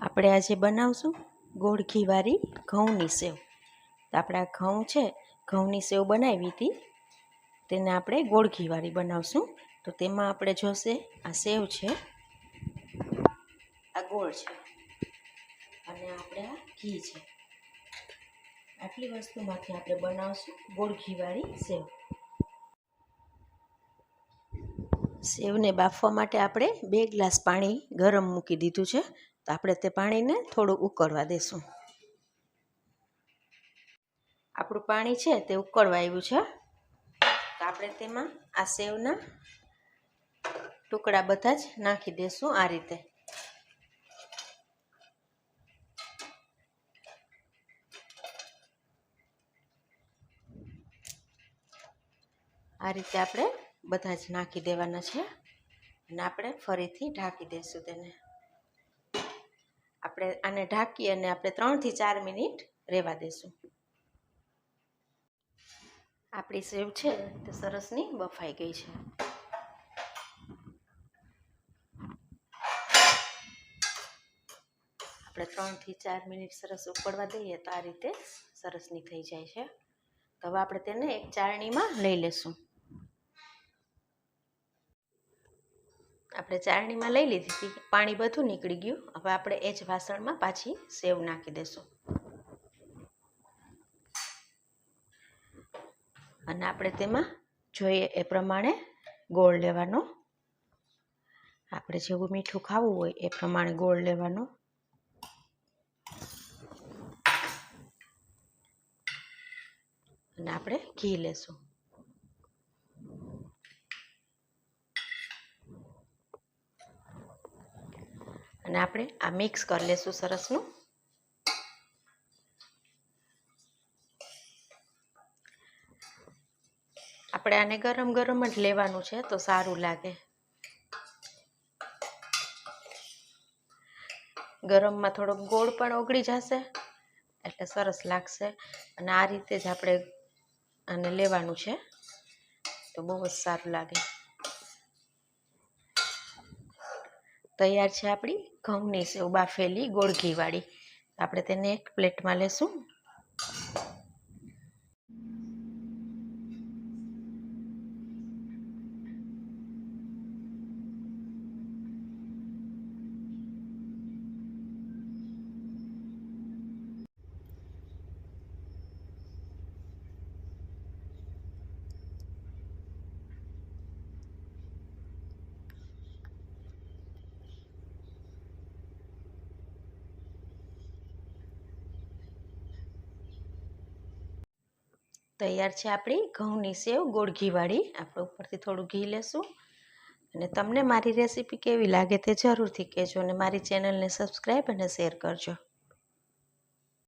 આપણે આજે બનાવશું ગોળ ઘીવાળી ઘઉંની સેવ. તો આપણે ઘઉં છે, ઘઉંની સેવ બનાવી હતી. તેને આપણે ગોળ ઘીવાળી બનાવશું. તો તેમાં આપણે જોશે, આ સેવ છે, આ ગોળ છે, અને આપણે આ ઘી છે. આટલી વસ્તુમાંથી આપણે બનાવશું ગોળ ઘીવાળી સેવ. સેવને બાફવા માટે આપણે બે ગ્લાસ પાણી ગરમ મૂકી દીધું છે. તો આપણે તે પાણીને થોડું ઉકળવા દેશું. આપણું પાણી છે તે ઉકળવા આવ્યું છે. તો આપણે તેમાં આ સેવના ટુકડા બધા જ નાખી દેશું આ રીતે. આ રીતે આપણે બધા જ નાખી દેવાના છે. અને આપણે ફરીથી ઢાંકી દઈશું તેને. આપણે આને ઢાંકી અને આપણે ત્રણથી ચાર મિનિટ રહેવા દઈશું આપણી સેવ છે તે સરસની બફાઈ ગઈ છે. આપણે ત્રણથી ચાર મિનિટ સરસ ઉકળવા દઈએ તો આ રીતે સરસની થઈ જાય છે. તો હવે આપણે તેને એક ચારણીમાં લઈ લેશું. આપણે ચાળણીમાં લઈ લીધી હતી. પાણી બધું નીકળી ગયું. હવે આપણે એ જ વાસણમાં પાછી સેવ નાખી દઈશું અને આપણે તેમાં જોઈએ એ પ્રમાણે ગોળ લેવાનો. આપણે જેવું મીઠું ખાવું હોય એ પ્રમાણે ગોળ લેવાનો. અને આપણે ઘી લેશું. અને આપણે આ મિક્સ કરી લેશું સરસનું. આપણે આને ગરમ ગરમ જ લેવાનું છે, તો સારું લાગે. ગરમમાં થોડોક ગોળ પણ ઓગળી જશે, એટલે સરસ લાગશે. અને આ રીતે જ આપણે આને લેવાનું છે, તો બહુ જ સારું લાગે. તૈયાર છે આપણી ઘઉંની સેવ બાફેલી ગોળઘીવાળી. આપણે તેને એક પ્લેટમાં લેશું. તૈયાર છે આપણી ઘઉંની સેવ ગોળ ઘીવાળી આપણે ઉપરથી થોડું ઘી લેશું. અને તમને મારી રેસીપી કેવી લાગે તે જરૂરથી કહેજો અને મારી ચેનલને સબસ્ક્રાઈબ અને શેર કરજો.